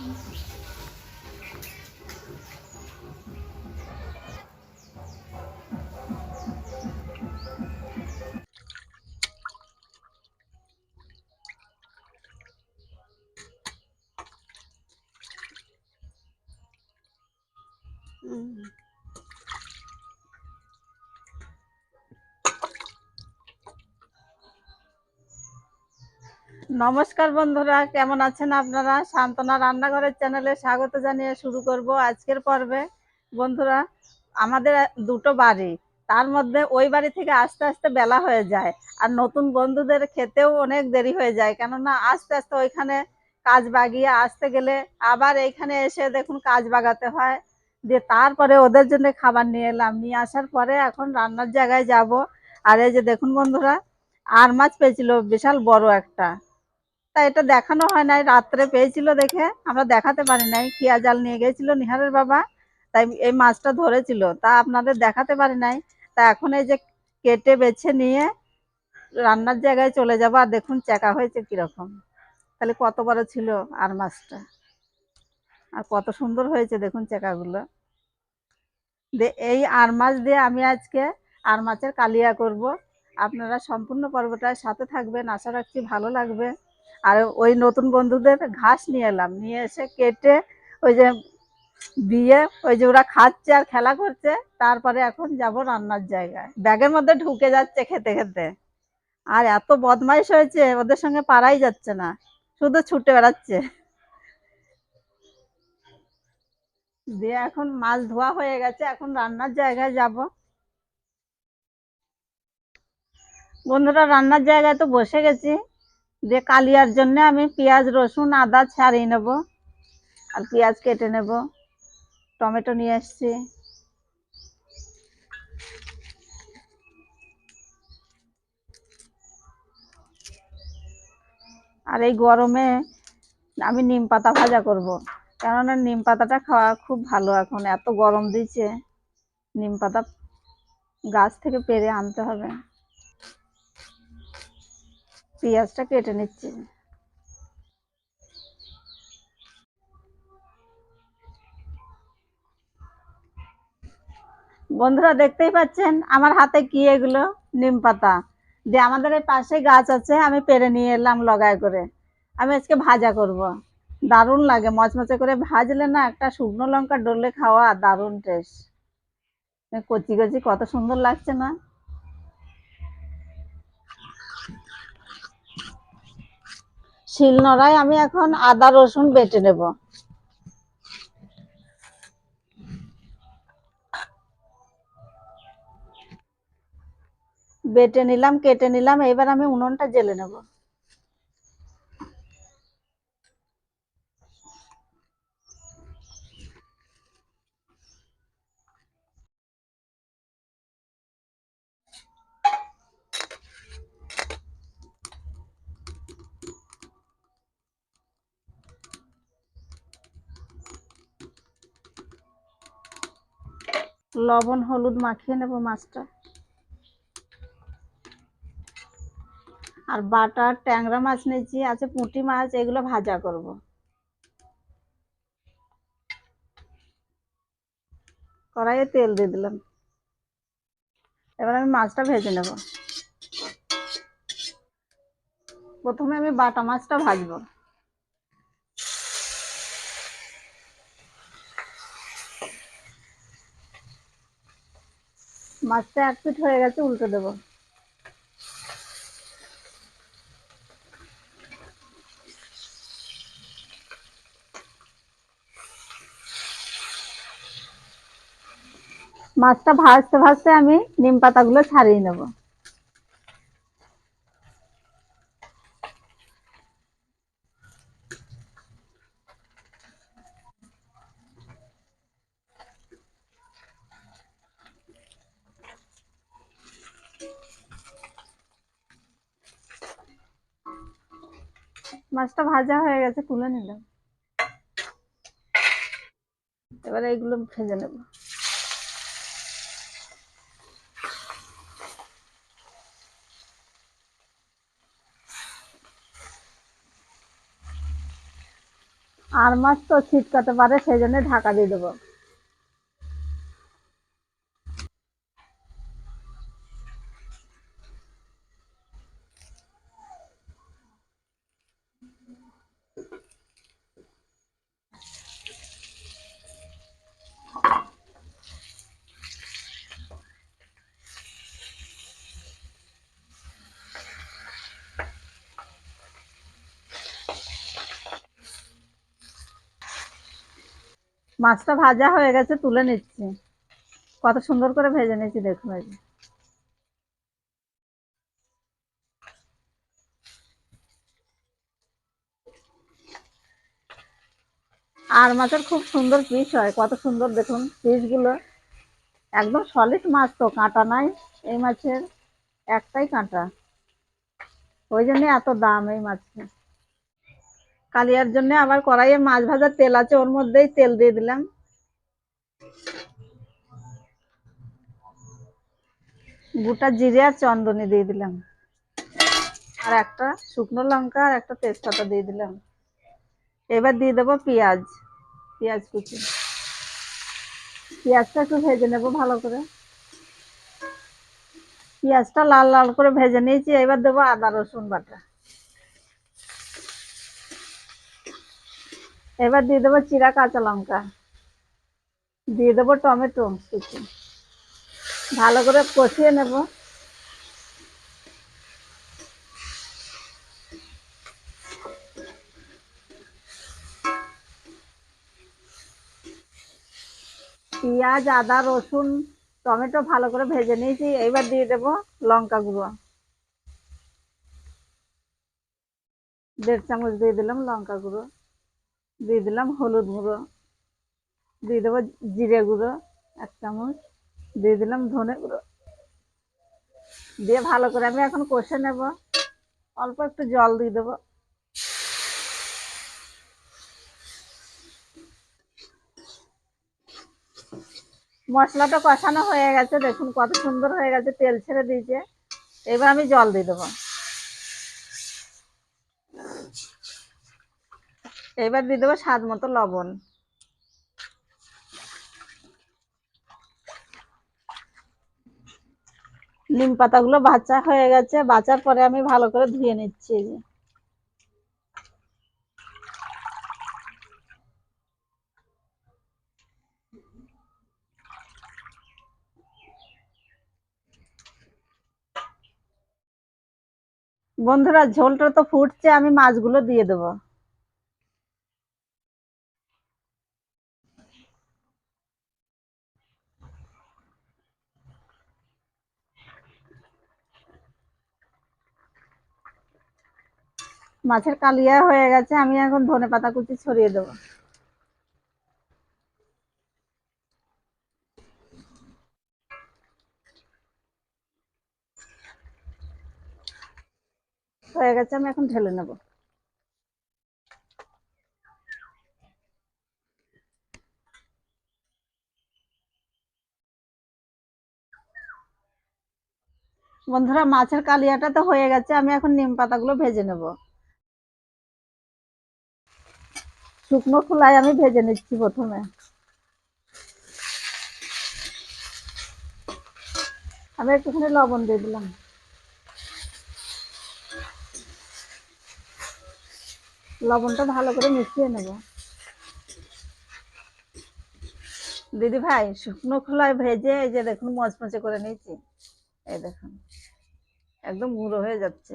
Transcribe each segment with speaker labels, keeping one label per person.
Speaker 1: 清洗。নমস্কার বন্ধুরা, কেমন আছেন আপনারা? সান্তনা রান্নাঘরের চ্যানেলে স্বাগত জানিয়ে শুরু করব আজকের পর্বে। বন্ধুরা, আমাদের দুটো বাড়ি, তার মধ্যে ওই বাড়ি থেকে আস্তে আস্তে বেলা হয়ে যায়, আর নতুন বন্ধুদের খেতেও অনেক দেরি হয়ে যায়, কেননা আস্তে আস্তে ওইখানে কাজ বাগিয়ে আসতে গেলে আবার এইখানে এসে দেখুন কাজ বাগাতে হয়। দিয়ে তারপরে ওদের জন্য খাবার নিয়ে এলাম, নিয়ে আসার পরে এখন রান্নার জায়গায় যাব। আর এই যে দেখুন বন্ধুরা আর মাছ পেয়েছিল, বিশাল বড় একটা। তা এটা দেখানো হয় নাই, রাত্রে পেয়েছিল দেখে। আমরা দেখাতে পারি নাই কিয়া জাল নিয়ে গেছিল নিহারের বাবা, তাই এই মাছটা ধরেছিল। তা আপনাদের দেখাতে পারি নাই। তা এখন এই যে কেটে বেছে নিয়ে রান্নার জায়গায় চলে যাব আর দেখুন চেকা হয়েছে কীরকম। তাহলে কত বড় ছিল আর মাছটা। আর কত সুন্দর হয়েছে দেখুন চেকাগুলো। এই আর মাছ দিয়ে আমি আজকে আর মাছের কালিয়া করব। আপনারা সম্পূর্ণ পর্বটার সাথে থাকবেন। আশা রাখছি ভালো লাগবে। আর ওই নতুন বন্ধুদের ঘাস নিয়ে এলাম। নিয়ে এসে কেটে ওই যে দিয়ে ওই যে ওরা খাচ্ছে আর খেলা করছে, তারপরে এখন যাব রান্নার জায়গায়। ব্যাগের মধ্যে ঢুকে যাচ্ছে খেতে খেতে। আর এত বদমাইশ হয়েছে, ওদের সঙ্গে পারাই যাচ্ছে না, শুধু ছুটে বেড়াচ্ছে। দিয়ে এখন মাছ ধোয়া হয়ে গেছে, এখন রান্নার জায়গায় যাব। বন্ধুরা, রান্নার জায়গায় তো বসে গেছি। দিয়ে কালিয়ার জন্য আমি পেঁয়াজ, রসুন, আদা ছাড়িয়ে নেব আর পেঁয়াজ কেটে নেব। টমেটো নিয়ে এসছি। আর এই গরমে আমি নিম পাতা ভাজা করব। কেননা নিম পাতাটা খাওয়া খুব ভালো এখন, এত গরম দিচ্ছে। নিম পাতা গাছ থেকে পেরে আনতে হবে। পেঁয়াজটা কেটে নিচ্ছি। বন্ধুরা দেখতেই পাচ্ছেন, আমার হাতে কি এগুলো? নিম পাতা। যে আমাদের এই পাশে গাছ আছে, আমি পেরে নিয়ে এলাম লগায় করে। আমি আজকে ভাজা করব। দারুণ লাগে, মচমচে করে ভাজলে না একটা শুকনো লঙ্কা ডললে খাওয়া দারুণ টেস্ট কচি কচি, কত সুন্দর লাগছে না? শিলনোড়ায় আমি এখন আদা রসুন বেটে নেব। বেটে নিলাম, কেটে নিলাম, এবার আমি উনুনটা জেলে নেব। লবণ, হলুদ মাখিয়ে নেব মাছটা। আর বাটার, ট্যাংরা মাছ নিয়েছি, আছে পুঁটি মাছ, এগুলো ভাজা করব। কড়াইয়ে তেল দিয়ে দিলাম। এবার আমি মাছটা ভেজে নেব। প্রথমে আমি বাটা মাছটা ভাজবো। মাছটা এক পিঠ হয়ে গেছে, উল্টে দেবো। মাছটা ভাজতে ভাজতে আমি নিম পাতাগুলো ছাড়িয়ে নেব। মাছটা ভাজা হয়ে গেছে, তুলে নিলাম। এবার এইগুলো ভেজে নেব। আর মাছ তো ছিটকাতে পারে, সেই জন্য ঢাকা দিয়ে দেবো। মাছটা ভাজা হয়ে গেছে, তুলে নিচ্ছি। কত সুন্দর করে ভেজে নিয়েছি, দেখুন আর মাছের খুব সুন্দর পিস হয়, কত সুন্দর দেখুন পিসগুলো একদম সলিড মাছ তো, কাঁটা নাই এই মাছের, একটাই কাঁটা। ওই জন্য এত দাম এই মাছের। কালিয়ার জন্য আবার কড়াইয়ে মাছ ভাজার তেল আছে, ওর মধ্যেই তেল দিয়ে দিলাম। গোটা জিরে আর চন্দনে দিয়ে দিলাম। আর একটা শুকনো লঙ্কা আর একটা তেজপাতা দিয়ে দিলাম। এবার দিয়ে দেবো পেঁয়াজ পেঁয়াজ কুচি। পেঁয়াজটা একটু ভেজে নেব ভালো করে। পেঁয়াজটা লাল লাল করে ভেজে নিয়েছি, এবার দেবো আদা রসুন বাটা। এবার দিয়ে দেবো চিরা কাঁচা লঙ্কা। দিয়ে দেবো টমেটো। কুচি ভালো করে কষিয়ে নেব। পেঁয়াজ, আদা, রসুন, টমেটো ভালো করে ভেজে নিয়েছি। এইবার দিয়ে দেব লঙ্কা গুঁড়ো। দেড় চামচ দিয়ে দিলাম লঙ্কা গুঁড়ো। দিয়ে দিলাম হলুদ গুঁড়ো। দিয়ে দেবো জিরে গুঁড়ো, এক চামচ। দিয়ে দিলাম ধনে গুঁড়ো। দিয়ে ভালো করে আমি এখন কষে নেব। অল্প একটু জল দিয়ে দেবো। মশলাটা কষানো হয়ে গেছে, দেখুন কত সুন্দর হয়ে গেছে, তেল ছেড়ে দিয়েছে। এবার আমি জল দিয়ে দেবো। এবার দিয়ে দেবো স্বাদ মতো লবণ। নিম পাতাগুলো বাছা হয়ে গেছে বাছার পরে আমি ভালো করে ধুয়ে নিচ্ছি। বন্ধুরা, ঝোলটা তো ফুটছে, আমি মাছগুলো দিয়ে দেবো। মাছের কালিয়া হয়ে গেছে, আমি এখন ধনে পাতা কুচি ছড়িয়ে দেবো। হয়ে গেছে, আমি এখন ঢেলে নেব। বন্ধুরা, মাছের কালিয়াটা তো হয়ে গেছে, আমি এখন নিম পাতাগুলো ভেজে নেব। শুকনো খোলায় আমি ভেজে নিচ্ছি প্রথমে। আমি একটুখানি লবণ দিয়ে দিলাম। লবণটা ভালো করে মিশিয়ে নেব। দিদি ভাই, শুকনো খোলায় ভেজে এই যে দেখুন, মচমচে করে নিয়েছি। এই দেখুন, একদম গুঁড়ো হয়ে যাচ্ছে।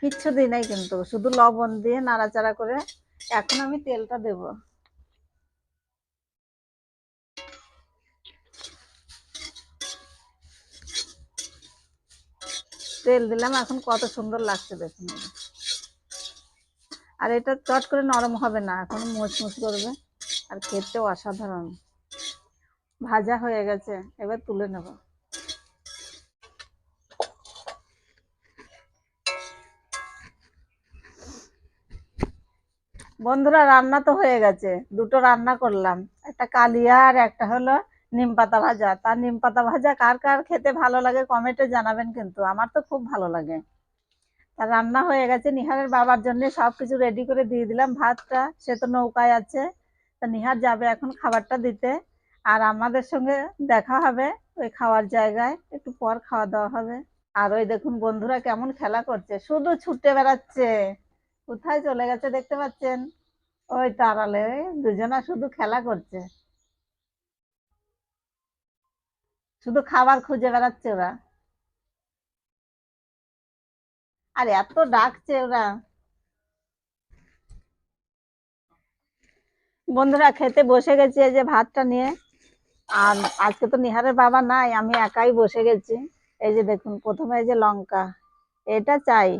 Speaker 1: কিচ্ছু দিই নাই কিন্তু, শুধু লবণ দিয়ে নাড়াচাড়া করে এখন আমি তেলটা দেব। তেল দিলাম, এখন কত সুন্দর লাগছে দেখুন। আর এটা চট করে নরম হবে না, এখন মুচমুচ করবে, আর খেতেও অসাধারণ। ভাজা হয়ে গেছে, এবার তুলে নেব। বন্ধুরা, রান্না তো হয়ে গেছে। দুটো রান্না করলাম। একটা কালিয়া আর একটা হলো নিম পাতা ভাজা। তার নিম পাতা ভাজা কার কার খেতে ভালো লাগে কমেন্টে জানাবেন কিন্তু আমার তো খুব ভালো লাগে। আর রান্না হয়ে গেছে। নিহারের বাবার জন্য সব কিছু রেডি করে দিয়ে দিলাম। ভাতটা, সে তো নৌকায় আছে। তা নিহার যাবে এখন খাবারটা দিতে। আর আমাদের সঙ্গে দেখা হবে ওই খাওয়ার জায়গায়। একটু পর খাওয়া দাওয়া হবে। আর ওই দেখুন বন্ধুরা কেমন খেলা করছে। শুধু ছুটে বেড়াচ্ছে। কোথায় চলে গেছে দেখতে পাচ্ছেন? ওই তারালে দুজনা শুধু খেলা করছে। শুধু খাবার খুঁজে বেড়াচ্ছে ওরা। আর এত ডাকছে ওরা। বন্ধুরা, খেতে বসে গেছি এই যে ভাতটা নিয়ে। আর আজকে তো নিহারের বাবা নাই, আমি একাই বসে গেছি। এই যে দেখুন, প্রথমে যে লঙ্কা, এটা চাই।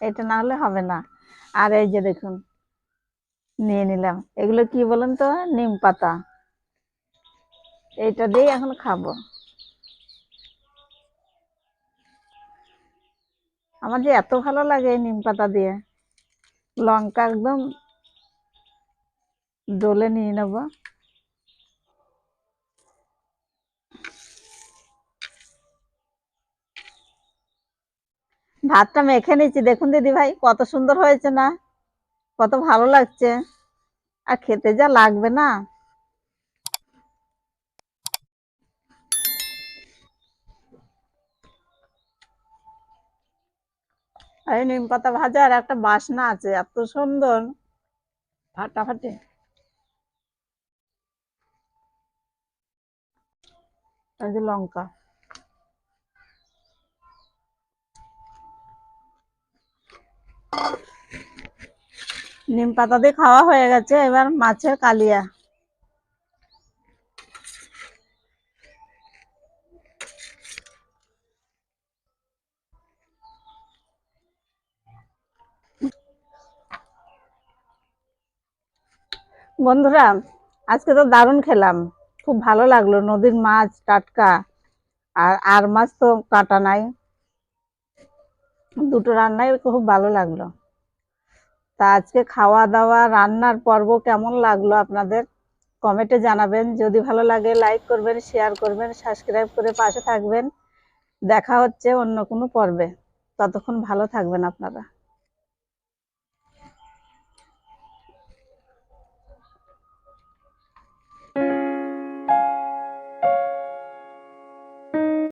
Speaker 1: এটা না হলে হবে না। আর এই যে দেখুন, নিয়ে নিলাম। এগুলো কি বলেন তো? নিম পাতা। এইটা দিয়ে এখন খাব। আমার যে এত ভালো লাগে এই নিম পাতা দিয়ে। লঙ্কা একদম ডলে নিয়ে নেব। ভাতটা মেখে নিচ্ছি দেখুন দিদি ভাই, কত সুন্দর হয়েছে না? কত ভালো লাগছে। আর খেতে যা লাগবে না। আর নিম পাতা ভাজার একটা বাসনা আছে, এত সুন্দর। ফাটাফাটি লঙ্কা। নিম পাতা দিয়ে খাওয়া হয়ে গেছে, এবার মাছের কালিয়া। বন্ধুরা, আজকে তো দারুণ খেলাম। খুব ভালো লাগল, নদীর মাছ, টাটকা, আর আর মাছ তো কাটা নাই। দুটো রান্নাই খুব ভালো লাগল। তা আজকে খাওয়া দাওয়া রান্নার পর্ব কেমন লাগল আপনাদের? কমেন্টে জানাবেন। যদি ভালো লাগে, লাইক করবেন, শেয়ার করবেন, সাবস্ক্রাইব করে পাশে থাকবেন। দেখা হচ্ছে অন্য কোনো পর্বে। ততক্ষণ ভালো থাকবেন আপনারা।